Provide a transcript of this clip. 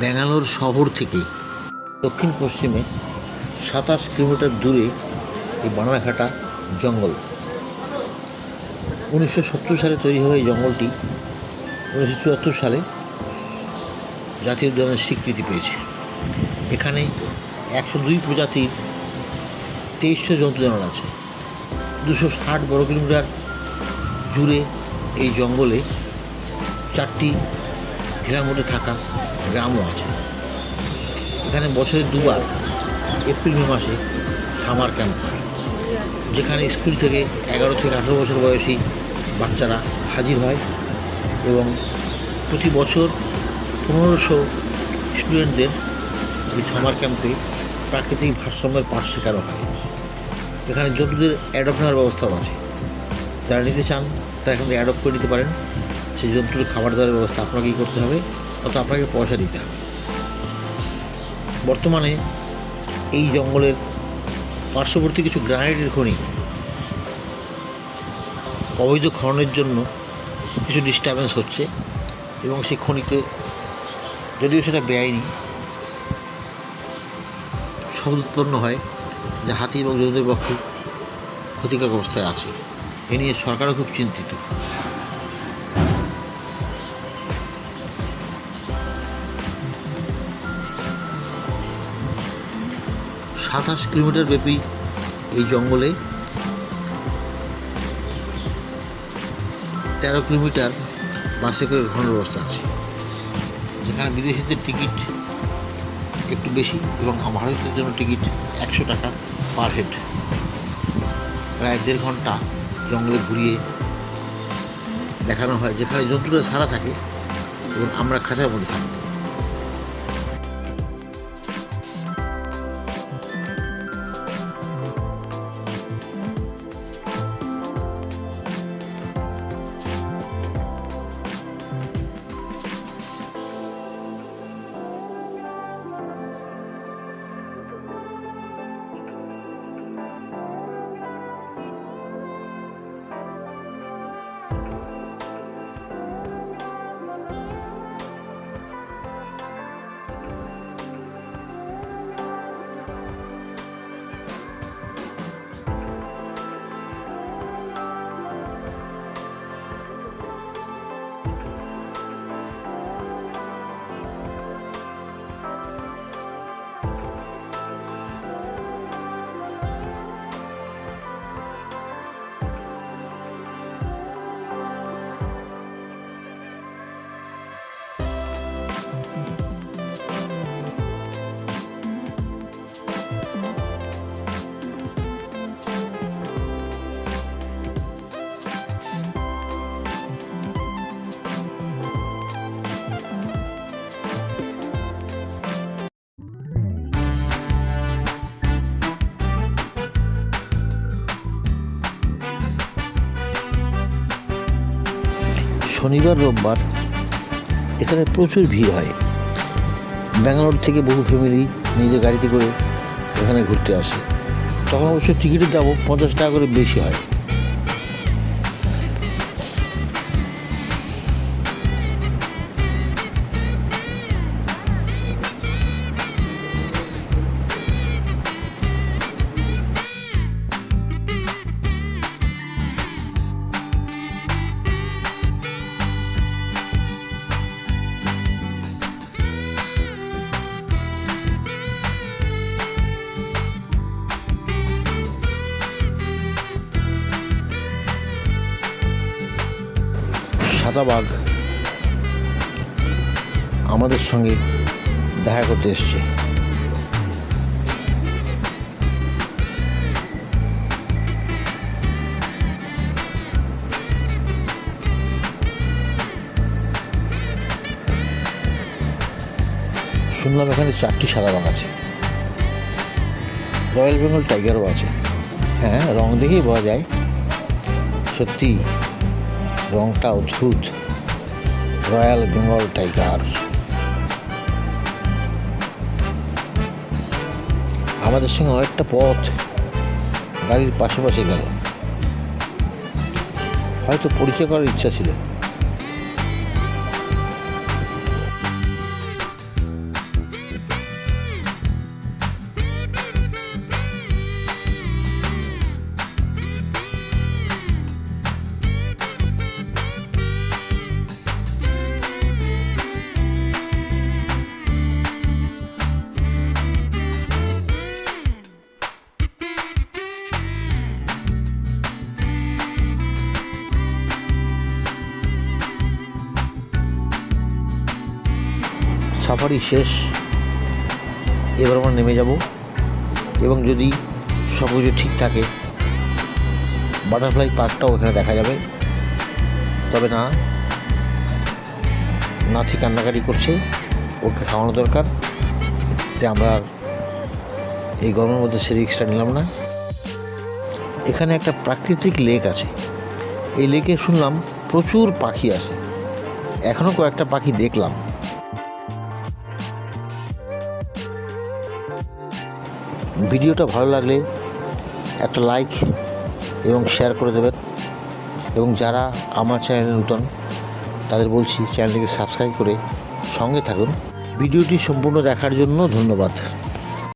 ব্যাঙ্গালোর শহর থেকে দক্ষিণ পশ্চিমে সাতাশ কিলোমিটার দূরে এই বানারঘাটা জঙ্গল। উনিশশো সত্তর সালে তৈরি হয় এই জঙ্গলটি উনিশশো চুয়াত্তর সালে জাতীয় উদ্যানের স্বীকৃতি পেয়েছে। এখানে একশো দুই প্রজাতির তেইশশো জন্তু জানোয়ার আছে। দুশো ষাট বর্গ কিলোমিটার জুড়ে এই জঙ্গলে চারটি ঘেরার মধ্যে থাকা গ্রামও আছে। এখানে বছরে দুবার, এপ্রিল, মে মাসে সামার ক্যাম্প হয়। যেখানে স্কুল থেকে এগারো থেকে আঠেরো বছর বয়সী বাচ্চারা হাজির হয় এবং প্রতি বছর পনেরোশো স্টুডেন্টদের এই সামার ক্যাম্পে প্রাকৃতিক ভারসাম্যের পাঠ শেখানো হয়। এখানে জন্তুদের অ্যাডপ্ট নেওয়ার ব্যবস্থাও আছে। যারা নিতে চান, তারা এখান অ্যাডপ্ট করে নিতে পারেন। সেই জন্তুর খাবার দাবার ব্যবস্থা আপনাকেই করতে হবে। অথবা আপনাকে পয়সা দিতে হবে। বর্তমানে এই জঙ্গলের পার্শ্ববর্তী কিছু গ্রানাইটের খনি অবৈধ খননের জন্য কিছু ডিস্টারবেন্স হচ্ছে এবং সেই খনিতে যদিও সেটা বেআইনি শব্দ উৎপন্ন হয় যা হাতি এবং জন্তুদের পক্ষে ক্ষতিকর অবস্থায় আছে। এ নিয়ে সরকারও খুব চিন্তিত। সাতাশ কিলোমিটার ব্যাপী এই জঙ্গলে তেরো কিলোমিটার বাসে করে ঘন ব্যবস্থা আছে। যেখানে বিদেশিদের টিকিট একটু বেশি এবং ভারতীয়দের জন্য টিকিট একশো টাকা পার হেড। প্রায় দেড় ঘণ্টা জঙ্গলে ঘুরিয়ে দেখানো হয়, যেখানে জন্তুরা সারা থাকে এবং আমরা খাঁচার মধ্যে থাকি। শনিবার, রোববার এখানে প্রচুর ভিড় হয়। ব্যাঙ্গালোর থেকে বহু ফ্যামিলি নিজের গাড়িতে করে এখানে ঘুরতে আসে। তখন অবশ্য টিকিটের দামও পঞ্চাশ টাকা করে বেশি হয়। সাদা বাঘ আমাদের সঙ্গে দেখা করতে এসছে। শুনলাম এখানে চারটি সাদা বাঘ আছে। রয়্যাল বেঙ্গল টাইগারও আছে। হ্যাঁ রং দেখেই বোঝা যায়। সত্যি রংটা অদ্ভুত। Royal Bengal tiger. আমাদের সঙ্গে অনেকটা পথ গাড়ির পাশাপাশি পাশে গেল। হয়তো পরিচয় করার ইচ্ছা ছিল। সাফারি শেষ, এবার আমরা নেমে যাব। এবং যদি সব কিছু ঠিক থাকে বাটারফ্লাই পার্কটাও এখানে দেখা যাবে। তবে না নাথি কান্নাকাটি করছে, ওকে খাওয়ানো দরকার। যে আমরা এই গরমের মধ্যে সে রিক্সটা নিলাম না। এখানে একটা প্রাকৃতিক লেক আছে। এই লেকে শুনলাম প্রচুর পাখি আসে। এখনও কয়েকটা পাখি দেখলাম। ভিডিওটা ভালো লাগলে একটা লাইক এবং শেয়ার করে দেবেন। এবং যারা আমার চ্যানেলে নতুন, তাদের বলছি চ্যানেলটিকে সাবস্ক্রাইব করে সঙ্গে থাকুন। ভিডিওটি সম্পূর্ণ দেখার জন্য ধন্যবাদ।